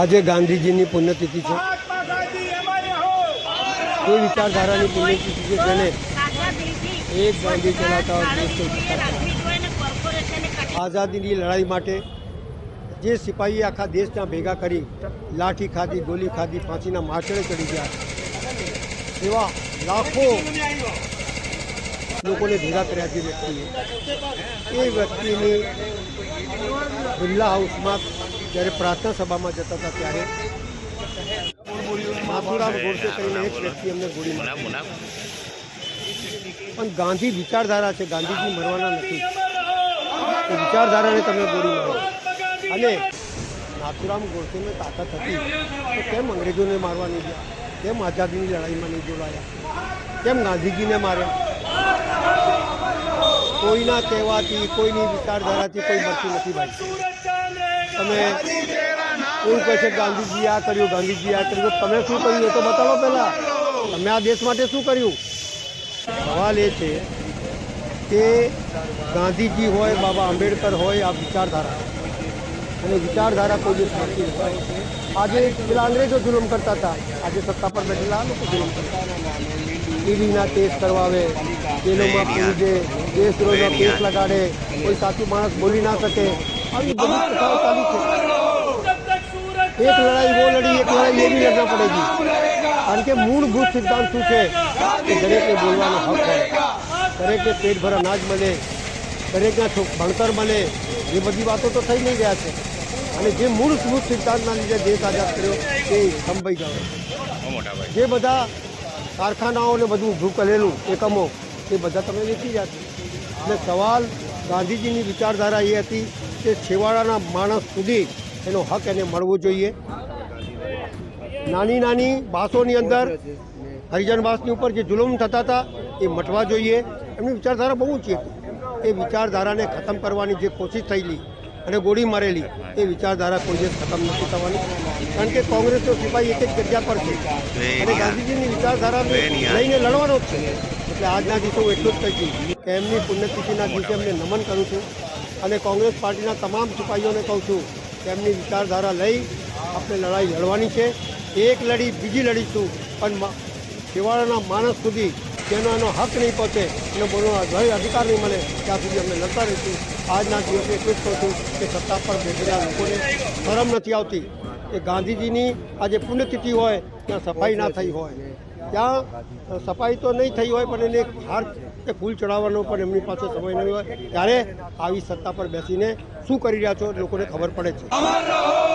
આજે ગાંધીજીની પુણ્યતિથિ છે. કોઈ વિચારધારાની પુણ્યતિથિ છે જેને એક ગાંધી જીતાડતા. આઝાદીની લડાઈ માટે જે સિપાહીએ આખા દેશના ભેગા કરી લાઠી ખાધી, ગોલી ખાધી, ફાંસીના માછડે ચડી ગયા. એવા લાખો લોકોને ભેગા કર્યા છે વ્યક્તિએ. એ વ્યક્તિની બિરલા હાઉસમાં જ્યારે પ્રાર્થના સભામાં જતા હતા ત્યારે માથુરામ ગોડસે કરીને એક વ્યક્તિ અમને ગોળી પણ ગાંધી વિચારધારા છે ગાંધીજી મરવાના નથી. તો વિચારધારાને તમે ગોળી મારો. અને નાથુરામ ગોડસેને તાકાત હતી તો કેમ અંગ્રેજોને મારવા નહીં ગયા? કેમ આઝાદીની લડાઈમાં નહીં જોડાયા? કેમ ગાંધીજીને માર્યા? કોઈના કહેવાથી કોઈની વિચારધારાથી કોઈ મળતું નથી ભાઈ. તમે એવું કહે છે ગાંધીજી આ કર્યું ગાંધીજી આ કર્યું. તમે શું કર્યું એ તો બતાવો પહેલાં. તમે આ દેશ માટે શું કર્યું? સવાલ એ છે કે ગાંધીજી હોય બાબા આંબેડકર હોય આ વિચારધારા. અને વિચારધારા કોઈ દિવસ નથી. આજે પેલા અંગ્રેજો જુલમ કરતા હતા. આજે સત્તા પર બેઠેલા લોકો જુલમ કરતા ટીવીના કેસ કરવાવે જેલોમાં પૂરી દે દેશદ્રોહનો કેસ લગાડે કોઈ સાચું માણસ બોલી ના શકે. આવી બધી પ્રથાઓ ચાલુ છે. એક લડાઈ વો લડી, એક લડાઈ એ બી લડવા પડેગી કારણ કે મૂળભૂત સિદ્ધાંત શું છે? કે દરેકને બોલવાનો હક હોય દરેકને પેટ ભર અનાજ મળે, દરેકના ભણતર મળે, એ બધી વાતો તો થઈ નહીં ગયા છે. અને જે મૂળ મૂળભૂત સિદ્ધાંતના લીધે દેશ આઝાદ કર્યો, તે સંભાઈ ગયો. જે બધા કારખાનાઓને બધું ઊભું કરેલું, એકમો તે બધા તમે વેચી જશે એટલે સવાલ ગાંધીજીની વિચારધારા એ હતી કે છેવાડાના માણસ સુધી એનો હક એને મળવો જોઈએ. નાની નાની બાસોની અંદર હરિજન ભાષની ઉપર જે જુલમ થતા હતા એ મટવા જોઈએ. એમની વિચારધારા બહુ ઊંચી હતી. એ વિચારધારાને ખતમ કરવાની જે કોશિશ થયેલી અને ગોળી મારેલી એ વિચારધારા કોઈ દિવસ ખતમ નથી થવાની. કારણ કે કોંગ્રેસનો સિપાહી એક જ જગ્યા પર છે. અને ગાંધીજીની વિચારધારાને લઈને લડવાનો જ છે. એટલે આજના દિવસે હું એટલું જ કહીશ કે એમની પુણ્યતિથિના દિવસે એમને નમન કરું છું. અને કોંગ્રેસ પાર્ટીના તમામ સિપાહીઓને કહું છું કે એમની વિચારધારા લઈ આપણે લડાઈ લડવાની છે. એક લડી, બીજી લડીશું, પણ છેવાડાના માણસ સુધી જેનો એનો હક નહીં પહોંચે, એનો બોલવાનો અધિ- અધિકાર નહીં મળે, ત્યાં સુધી અમે લડતા રહીશું. આજના દિવસે એટલું જ કહું છું કે સત્તા પર બેઠેલા લોકોને શરમ નથી આવતી. કે ગાંધીજીની આજે પુણ્યતિથિ હોય, ત્યાં સફાઈ ના થઈ હોય. ત્યાં સફાઈ તો નહીં થઈ હોય, પણ એને હાર કે ફૂલ ચડાવવાનો પણ એમની પાસે સમય નહીં હોય. ત્યારે આવી સત્તા પર બેસીને શું કરી રહ્યા છો લોકોને ખબર પડે છે.